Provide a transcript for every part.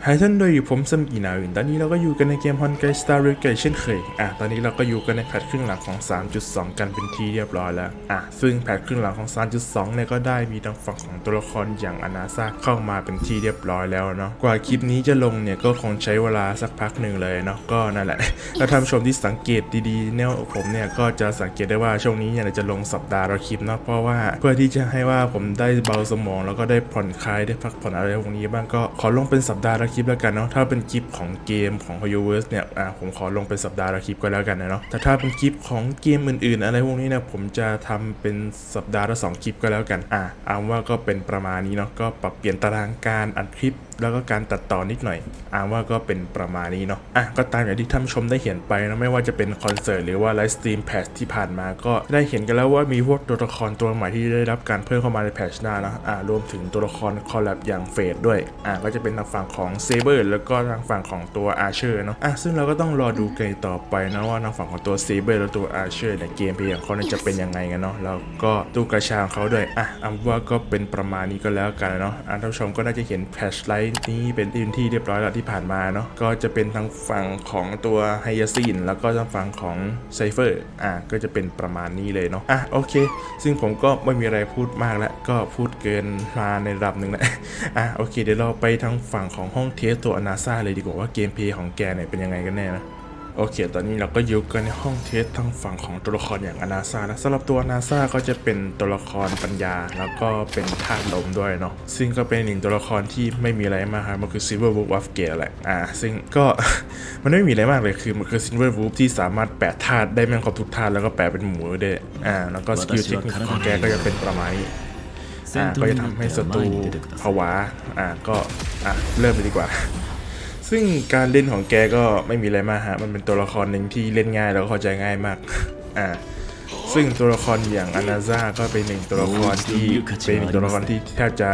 ไฮท่านโดยอยู่ผมสมีนาวินตอนนี้เราก็อยู่กันในเกมฮอนไกสตาร์เริเกเช่นเคย อะ ตอนนี้เราก็อยู่กันในแพทครึ่งหลังของ 3.2 กันเป็นที่เรียบร้อยแล้ว อะ ซึ่งแพทครึ่งหลังของ 3.2 เนี่ยก็ได้มีทางฝั่งของตัวละครอย่างอนาซาเข้ามาเป็นที่เรียบร้อยแล้วเนาะ กว่าคลิปนี้จะลงเนี่ยก็คงใช้เวลาสักพักหนึ่งเลยเนาะ ก็นั่นแหละแล้วท่านชมที่สังเกตดีๆเนี่ยผมเนี่ยก็จะสังเกตได้ว่าช่วงนี้เนี่ยจะลงสัปดาห์ละคลิปเนาะ เพราะว่าเพื่อที่จะให้ว่าผมได้เบาสมองแล้วก็ได้ผ่อนคลายได้พักผ่อนอะไรพวกนี้บ้างก็ขอลงเป็นสัปดาห์ละคลิปแล้วกันเนาะถ้าเป็นคลิปของเกมของ h o y o v e r s e เนี่ยอ่าผมขอลงเป็นสัปดาห์ละคลิปก็แล้วกันนะเนาะแต่ถ้าเป็นคลิปของเกมอื่นๆ อะไรพวกนี้เนี่ยผมจะทำเป็นสัปดาห์ละสองคลิปก็แล้วกันอ่าเอาว่าก็เป็นประมาณนี้เนาะก็ปรับเปลี่ยนตารางการอัดคลิปแล้วก็การตัดต่อนิดหน่อยอ่าว่าก็เป็นประมาณนี้เนาะอะก็ตามอย่างที่ท่านชมได้เห็นไปนะไม่ว่าจะเป็นคอนเสิร์ตหรือว่าไลฟ์สตรีมแพทที่ผ่านมาก็ได้เห็นกันแล้วว่ามีพวกตัวละครตัวใหม่ที่ได้รับการเพิ่มเข้ามาในแพทชหน้านะอ่ารวมถึงตัวละครคอลแลบอย่างเฟดด้วยอ่าก็จะเป็นทางฝั่งของเซเบอร์แล้วก็ทางฝั่งของตัวอาร์เชอร์เนาะอะซึ่งเราก็ต้องรอดูกันต่อไปนะว่าทางฝั่งของตัวเซเบอร์และตัวอาร์เชอร์เนี่ยเกมเพลย์ของเขาเนี่ยจะเป็นยังไงกันเนาะแล้วก็ตู้กระชาของเขาด้วยอะเอาว่าก็เป็นประมาณนี้ก็แล้วกันเนาะอะท่านผู้ชมก็น่าจะเห็นแพชไลท์นี้เป็นที่ที่เรียบร้อยแล้วที่ผ่านมาเนาะก็จะเป็นทางฝั่งของตัวไฮยาซินแล้วก็ทางฝั่งของไซเฟอร์อะก็จะเป็นประมาณนี้เลยเนาะอะโอเค ซึ่งผมก็ไม่มีอะไรพูดมากแล้วก็พูดเกินมาในระดับหนึ่งแล้วอะโอเคเดี๋ยวเราไปทางฝั่งของห้องเทสตัวอนาซาเลยดีกว่าว่าเกมเพลย์ของแกเนี่ยเป็นยังไงกันแน่นะโอเค ตอนนี้เราก็อยู่กันในห้องเทสทางฝั่งของตัวละครอย่างอนาซานะสำหรับตัวอนาซาก็จะเป็นตัวละครปัญญา แล้วก็เป็นธาตุลมด้วยเนาะ ซึ่งก็เป็นหนึ่งตัวละครที่ไม่มีอะไรมากครับมันคือ Silver Wolf of Gale แหละ อ่า ซึ่งก็ มันไม่มีอะไรมากเลยคือมันคือ Silver Wolf ที่สามารถแปะธาตุได้แม่งครบทุกธาตุแล้วก็แปะเป็นหมูได้อ่า แล้วก็สกิลเทคนิคของแกก็จะเป็นประมาณนี้ ก็จะทำให้ศัตรูภาวะอ่าก็อะเริ่มไปดีกว่า ซึ่งการเล่นของแกก็ไม่มีอะไรมากฮะมันเป็นตัวละครหนึ่งที่เล่นง่ายแล้วเข้าใจง่ายมากอ่าซึ่งตัวละครอย่างอนาซาก็เป็นหนึ่งตัวละครที่เป็นตัวละครที่แทบจะ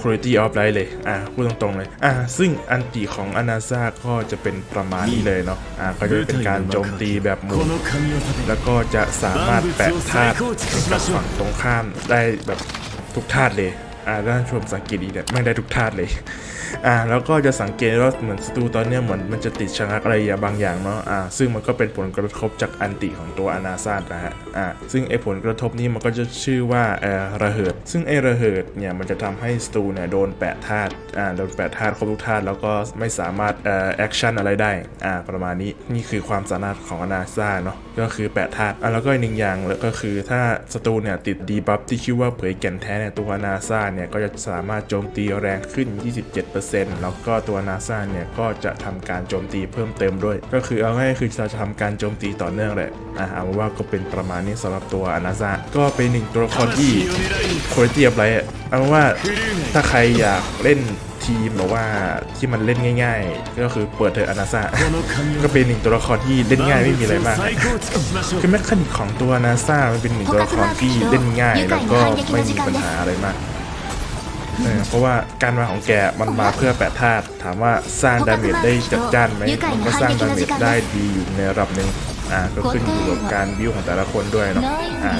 quality of life เลย อะพูดตรงๆเลย อะซึ่งอันติของอนาซาก็จะเป็นประมาณนี้เลยเนาะ อะก็จะเป็นการโจมตีแบบหมู่แล้วก็จะสามารถแปะธาตุกับฝั่งตรงข้ามได้แบบ ทุกธาตุเลย อ่าด้านชมสังเกตดีเนี่ยไม่ได้ทุกธาตุเลย อ่า แล้วก็จะสังเกตว่าเหมือนศัตรูตอนเนี้ยเหมือนมันจะติดชะงักอะไรบางอย่างเนาะ อ่า ซึ่งมันก็เป็นผลกระทบจากอันติของตัวอนาซาดนะฮะ อ่า ซึ่งไอ้ผลกระทบนี้มันก็จะชื่อว่าเอ่อระเหิด ซึ่งไอ้ระเหิดเนี่ยมันจะทำให้ศัตรูเนี่ยโดนแปะธาตุ อ่า โดนแปะธาตุครบทุกธาตุแล้วก็ไม่สามารถเอ่อแอคชั่นอะไรได้ อ่า ประมาณนี้ นี่คือความสามารถของอนาซาเนาะ ก็คือแปะธาตุ อะแล้วก็อีกหนึ่งอย่างแล้วก็คือถ้าศัตรูเนี่ยติดดีบัฟที่ชื่อว่าเผยแก่นแท้เนี่ยตัวนาซาเนี่ยก็จะสามารถโจมตีแรงขึ้น 27%แล้วก็ตัว NASA เนี่ยก็จะทำการโจมตีเพิ่มเติมด้วย ก็คือเอาง่ายคือจะทำการโจมตีต่อเนื่องแหละนะฮะว่าก็เป็นประมาณนี้สำหรับตัว NASA ก็เป็นหนึ่งตัวละครที่คุณเทียบไรเอาว่าถ้าใครอยากเล่นทีมหรือว่าที่มันเล่นง่าย ๆ ก็คือเปิดเธออานาซาก็เป็นหนึ่งตัวละครที่เล่นง่ายไม่มีอะไรมากคือแมคคานิกของตัวนาซามันเป็นหนึ่งตัวละครที่เล่นง่าย แล้วก็ไม่มีปัญหาอะไรมาก เพราะว่าการมาของแกมันมาเพื่อแปดธาตุถามว่าสร้างดาเมจได้จัดจ้านไหมมันก็สร้างดาเมจได้ดีอยู่ในระดับหนึ่งอ่าก็ขึ้นอยู่กับการบิวของแต่ละคนด้วยเนาะอ่า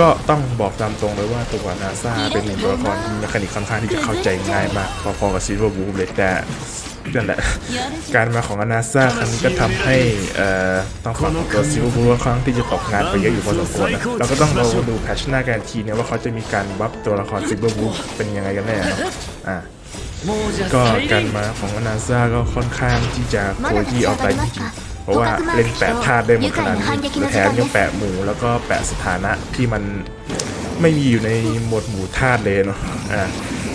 ก็ต้องบอกตามตรงเลยว่าตัวนาซาเป็นหนึ่งตัวละครมีคานิกค่อนข้างที่จะเข้าใจง่ายมากพอๆกับซีเวอร์บูมเลยแต่ นั่นแหละ การมาของอนาซาครั้งนี้ก็ทำให้ต้องฝากตัวซิลบูว่าครั้งที่จะตกงานไปเยอะอยู่พอสมควรนะเราก็ต้องรอดูแพชหน้ากันทีเนี่ยว่าเขาจะมีการบัฟตัวละครซิลบูเป็นยังไงกันแน่นะอะก็การมาของอนาซาก็ค่อนข้างที่จะโคจีเอกไปจริงเพราะว่าเล่นแปะธาตุได้หมดขนาดนี้แถมยังแปะหมูแล้วก็แปะสถานะที่มันไม่มีอยู่ในหมวดหมู่ธาตุเลยเนาะอ่า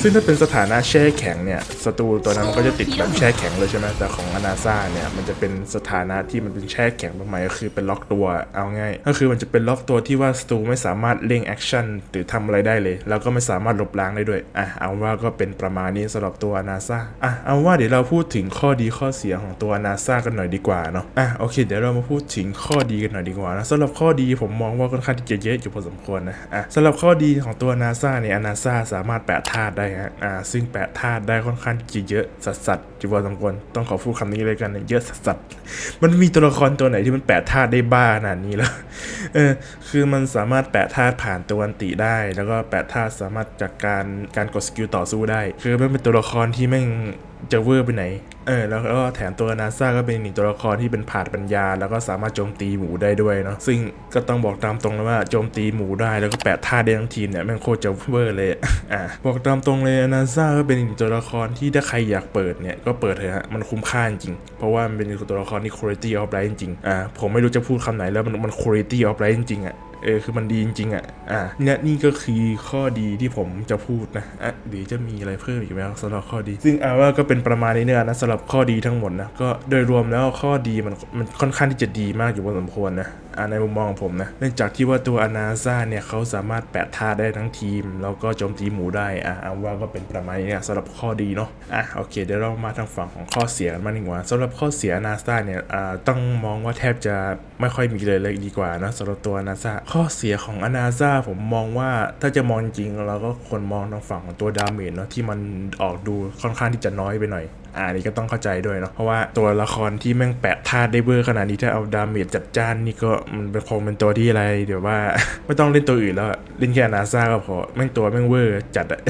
ซึ่งถ้าเป็นสถานะแช่แข็งเนี่ยศัตรูตัวนั้นมันก็จะติดแบบแช่แข็งเลยใช่ไหมแต่ของอนาซาเนี่ยมันจะเป็นสถานะที่มันเป็นแช่แข็งประมาณก็คือเป็นล็อกตัวเอาง่ายก็คือมันจะเป็นล็อกตัวที่ว่าศัตรูไม่สามารถเร่งแอคชั่นหรือทำอะไรได้เลย แล้วก็ไม่สามารถลบล้างได้ด้วยอะเอาว่าก็เป็นประมาณนี้สำหรับตัวอนาซาอะเอาว่าเดี๋ยวเราพูดถึงข้อดีข้อเสียของตัวอนาซากันหน่อยดีกว่าเนาะอะโอเค เดี๋ยวเรามาพูดถึงข้อดีกันหน่อยดีกว่านะสำหรับข้อดีผมมองว่าค่อนข้างที่จะเยอะอยู่พอสมควรนะอะสำหรับข้อดีของตัวนาซาเนี่ยนาซาสามารถแปะธาตุได้ฮะอ่าซึ่งแปะธาตุได้ค่อนข้างที่เยอะสัสสัสอยู่พอสมควรต้องขอพูดคำนี้เลยกันเยอะสัสสัสมันมีตัวละครตัวไหนที่มันแปะธาตุได้บ้าขนาดนี้แล้วเออคือมันสามารถแปะธาตุผ่านตัวอันติได้ แล้วก็แปะธาตุสามารถจากการการกดสกิลต่อสู้ได้ คือมันเป็นตัวละครที่แม่งจะเวอร์ไปไหนเออแล้วก็แถมตัวนาซาก็เป็นอีกหนึ่งตัวละครที่เป็นผาดปัญญา แล้วก็สามารถโจมตีหมูได้ด้วยเนาะซึ่งก็ต้องบอกตามตรงเลยว่าโจมตีหมูได้แล้วก็แปะท่าได้ทั้งทีมเนี่ยแม่งโคตรจะเวอร์เลยอะบอกตามตรงเลยนาซาก็เป็นอีกหนึ่งตัวละครที่ถ้าใครอยากเปิดเนี่ยก็เปิดเถอะฮะมันคุ้มค่าจริง เพราะว่ามันเป็นตัวละครที่ quality of life จริงอ่าผมไม่รู้จะพูดคำไหนแล้วมันมัน quality of life จริงอะเออคือมันดีจริงๆอะ อะเนี่ยนี่ก็คือข้อดีที่ผมจะพูดนะ อะเดี๋ยวจะมีอะไรเพิ่มอีกไหมสำหรับข้อดี ซึ่งเอาว่าก็เป็นประมาณนี้เนี่ยนะสำหรับข้อดีทั้งหมดนะก็โดยรวมแล้วข้อดีมันมันค่อนข้างที่จะดีมากอยู่พอสมควรนะ ในมุมมองของผมนะเนื่องจากที่ว่าตัวอนาซาเนี่ยเขาสามารถแปะท่าได้ทั้งทีม แล้วก็โจมตีหมูได้อะเอาว่าก็เป็นประมาณนี้เนี่ยสำหรับข้อดีเนาะอะโอเคเดี๋ยวเรามาทางฝั่งของข้อเสียกันมางดีกว่าสำหรับข้อเสียนาซาเนี่ยอ่าต้องมองว่าแทบจะไม่ค่อยมีเลยเลยดีกว่านะสำหรับตัวนาซาข้อเสียของอนาซาผมมองว่าถ้าจะมองจริงเราก็ควรมองทางฝั่งของตัวดาเมจเนาะที่มันออกดูค่อนข้างที่จะน้อยไปหน่อยอ่านี่ก็ต้องเข้าใจด้วยเนาะเพราะว่าตัวละครที่แม่งแปะธาตุได้เบอร์ขนาดนี้ถ้าเอาดาเมจจัดจ้านนี่ก็มันเป็นคงเป็นตัวที่อะไร เดี๋ยวว่า ไม่ต้องเล่นตัวอื่นแล้วเล่นแค่อนาซาก็พอแม่งตัวแม่งเวอร์จัดอะ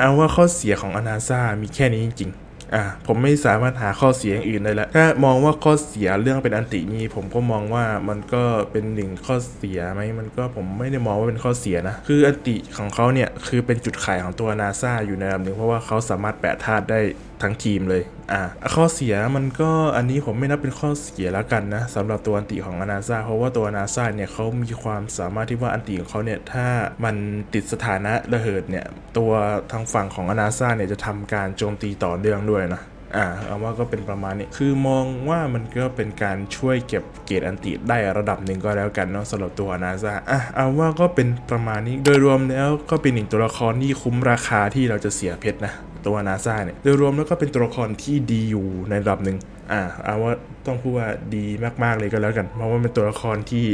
เอาว่าข้อเสียของอนาซามีแค่นี้จริงๆอะผมไม่สามารถหาข้อเสียอย่างอื่นได้แล้วถ้ามองว่าข้อเสียเรื่องเป็นอันตินี่ผมก็มองว่ามันก็เป็นหนึ่งข้อเสียไหมมันก็ผมไม่ได้มองว่าเป็นข้อเสียนะ คืออันติของเขาเนี่ยคือเป็นจุดขายของตัวนาซาอยู่ในระดับหนึ่งเพราะว่าเขาสามารถแปะธาตุได้ ทั้งทีมเลย อะข้อเสียมันก็อันนี้ผมไม่นับเป็นข้อเสียแล้วกันนะสำหรับตัวอันติของอนาซาเพราะว่าตัวอนาซาเนี่ยเขามีความสามารถที่ว่าอันติของเขาเนี่ยถ้ามันติดสถานะระเหิดเนี่ย ตัวทางฝั่งของอนาซาเนี่ยจะทำการโจมตีต่อเนื่องด้วยนะอ่าเอาว่าก็เป็นประมาณนี้ คือมองว่ามันก็เป็นการช่วยเก็บเกรดอันติได้ระดับหนึ่งก็แล้วกันเนาะสำหรับตัวนาซาอะเอาว่าก็เป็นประมาณนี้ โดยรวมแล้วก็เป็นหนึ่งตัวละครที่คุ้มราคาที่เราจะเสียเพชรนะ ตัวนาซาเนี่ยโดยรวมแล้วก็เป็นตัวละครที่ดีอยู่ในระดับหนึ่งอ่าเอาว่าต้องพูดว่าดีมาก ๆ เลยก็แล้วกัน เพราะว่าเป็นตัวละครที่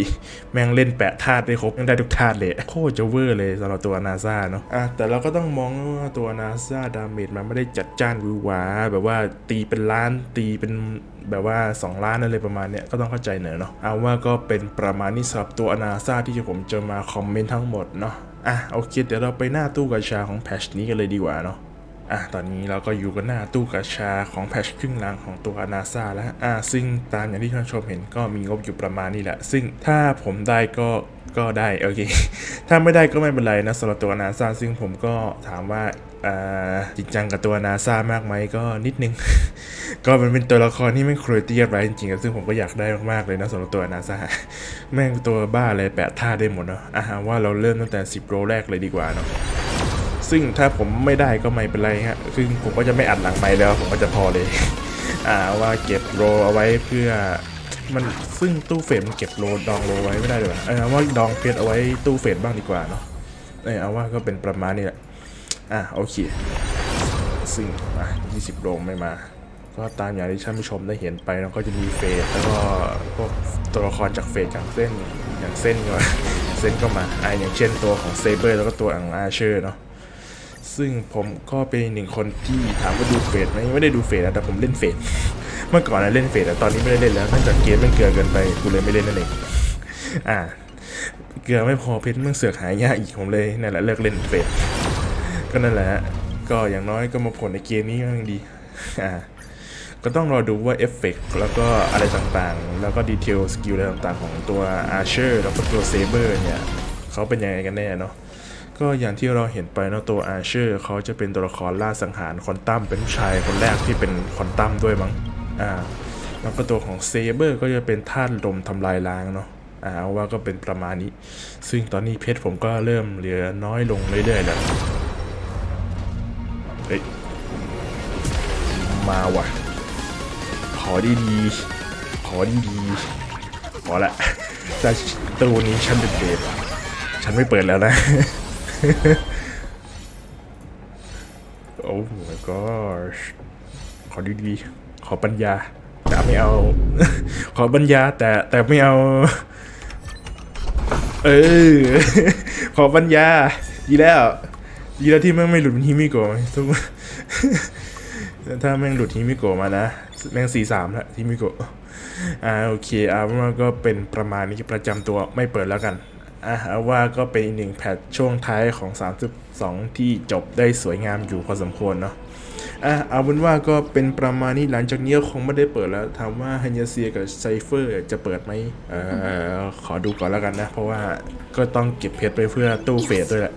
แม่งเล่นแปะธาตุได้ครบยังได้ทุกธาตุเลย โคตรจะเวอร์เลยสำหรับตัวนาซาเนาะอะแต่เราก็ต้องมองว่าตัวนาซาดาเมจมันไม่ได้จัดจ้านวิววาแบบว่าตีเป็นล้านตีเป็นแบบว่า 2 ล้านอะไรประมาณเนี้ยก็ต้องเข้าใจหน่อยเนาะเอาว่าก็เป็นประมาณนี้สำหรับตัวนาซาที่ผมจะมาคอมเมนต์ทั้งหมดเนาะอะโอเคเดี๋ยวเราไปหน้าตู้กาชาของแพชนี้กันเลยดีกว่าเนาะ อะตอนนี้เราก็อยู่กันหน้าตู้กาชาของแพชครึ่งหลังของตัวนาซาแล้วอะซึ่งตามอย่างที่ท่านชมเห็นก็มีงบอยู่ประมาณนี้แหละ ซึ่งถ้าผมได้ก็ก็ได้โอเค ถ้าไม่ได้ก็ไม่เป็นไรนะสำหรับตัวนาซาซึ่งผมก็ถามว่าอ่าจริงจังกับตัวนาซามากไหมก็นิดนึง ก็มันเป็นตัวละครที่ไม่ครเตียบไรจริงๆซึ่งผมก็อยากได้มากๆเลยนะสำหรับตัวนาซาแม่งตัวบ้าเลยแปะท่าได้หมดเนาะอะว่าเราเริ่มตั้งแต่ 10 โรแรกเลยดีกว่าเนาะ ซึ่งถ้าผมไม่ได้ก็ไม่เป็นไรฮะซึ่งผมก็จะไม่อัดหลังไม้แล้ว ผมก็จะพอเลย อ่าว่าเก็บโรเอาไว้เพื่อมันซึ่งตู้เฟรมมันเก็บโรดองโรไว้ไม่ได้เลยว่ะเออเอาว่าดองเพชรเอาไว้ตู้เฟรมบ้างดีกว่าเนาะเออเอาว่าก็เป็นประมาณนี้แหละอะโอเคซึ่งอะ20โรไม่มา ก็ตามอย่างที่ท่านผู้ชมได้เห็นไปแล้วก็จะมีเฟสแล้วก็พวกตัวละครจากเฟสอย่างเส้นอย่างเส้นก็เส้นก็มาอะอย่างเช่นตัวของเซเบอร์แล้วก็ตัวของอาเชอร์เนาะ ซึ่งผมก็เป็นหนึ่งคนที่ถามว่าดูเฟสไหมไม่ได้ดูเฟสนะแต่ผมเล่นเฟสเมื่อก่อนนะเล่นเฟสแต่ตอนนี้ไม่ได้เล่นแล้วเนื่องจากเกมมันเกลือเกินไปกูเลยไม่เล่นนั่นเองอ่า เกลือไม่พอเพชรมันเสือกหายากอีกผมเลยนั่นแหละเลิกเล่นเฟสก็นั่นแหละฮะก็อย่างน้อยก็มาผลในเกมนี้ก็ยังดีอ่าก็ต้องรอดูว่าเอฟเฟกแล้วก็อะไรต่างๆ แล้วก็ดีเทลสกิลอะไรต่างๆ ของตัวอาร์เชอร์แล้วก็ตัวเซเบอร์เนี่ยเขาเป็นยังไงกันแน่เนาะ ก็อย่างที่เราเห็นไปเนาะตัวอาร์เชอร์เขาจะเป็นตัวละครล่าสังหารคอนตัมเป็นผู้ชายคนแรกที่เป็นคอนตัมด้วยมั้งอ่าแล้วก็ตัวของเซเบอร์ก็จะเป็นธาตุลมทำลายล้างเนาะอ่าว่าก็เป็นประมาณนี้ ซึ่งตอนนี้เพชรผมก็เริ่มเหลือน้อยลงเรื่อยๆแล้วเฮ้ยมาว่ะ ขอดีดีๆขอดีดีๆขอละแต่ตัวนี้ฉันเด็ดๆฉันไม่เปิดแล้วนะ โอ้ my gosh ขอดีๆ ขอปัญญา แต่ไม่เอา ขอปัญญาแต่แต่ไม่เอา เออ ขอปัญญา ดีแล้ว ดีแล้วที่แม่งไม่หลุดเป็นฮิมิโกะทุกถ้าแม่งหลุดฮิมิโกะมานะ แม่งสี่สามละฮิมิโกะอ่าโอเคเอาเป็นว่าก็เป็นประมาณนี้ประจำตัวไม่เปิดแล้วกัน อะอาว่าก็เป็นอีกหนึ่งแพทช่วงท้ายของ 32 ที่จบได้สวยงามอยู่พอสมควรเนาะ อะเอาเป็นว่าก็เป็นประมาณนี้หลังจากนี้ก็คงไม่ได้เปิดแล้วถามว่าฮันยาเซียกับไซเฟอร์จะเปิดไหมเอ่อขอดูก่อนแล้วกันนะ เพราะว่าก็ต้องเก็บเพชรไปเพื่อตู้เฟสด้วยแหละ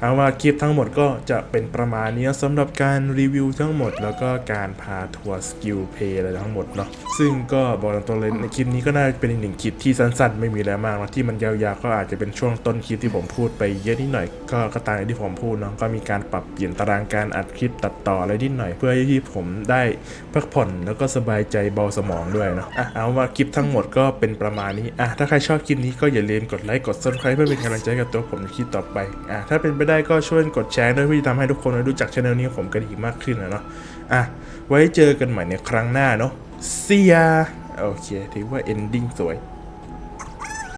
เอาว่าคลิปทั้งหมดก็จะเป็นประมาณนี้สำหรับการรีวิวทั้งหมด แล้วก็การพาทัวร์สกิลเพย์อะไรทั้งหมดเนาะซึ่งก็บอกตรงๆเลยในคลิปนี้ก็น่าจะเป็นอีกหนึ่งคลิปที่สั้นๆ ไม่มีอะไรมากนะที่มันยาวๆก็อาจจะเป็นช่วงต้นคลิปที่ผมพูดไปเยอะนิดหน่อย ก็ก็ตามที่ผมพูดเนาะก็มีการปรับเปลี่ยนตารางการอัดคลิปตัดต่ออะไรนิดหน่อย เพื่อที่ผมได้พักผ่อนแล้วก็สบายใจเบาสมองด้วยเนาะอะเอาว่าคลิปทั้งหมดก็เป็นประมาณนี้อะถ้าใครชอบคลิปนี้ก็อย่าลืมกดไลค์กด subscribe เพื่อเป็นกำลังใจกับตัวผมในคลิปต่อไปอะถ้าเป็นไปได้ก็ช่วยกดแชร์ด้วยเพื่อที่ทำให้ทุกคนได้รู้จักช่องนี้ของผมกันอีกมากขึ้นนะเนาะอะไว้เจอกันใหม่ในครั้งหน้าเนาะ see ya โอเคถือว่า ending สวย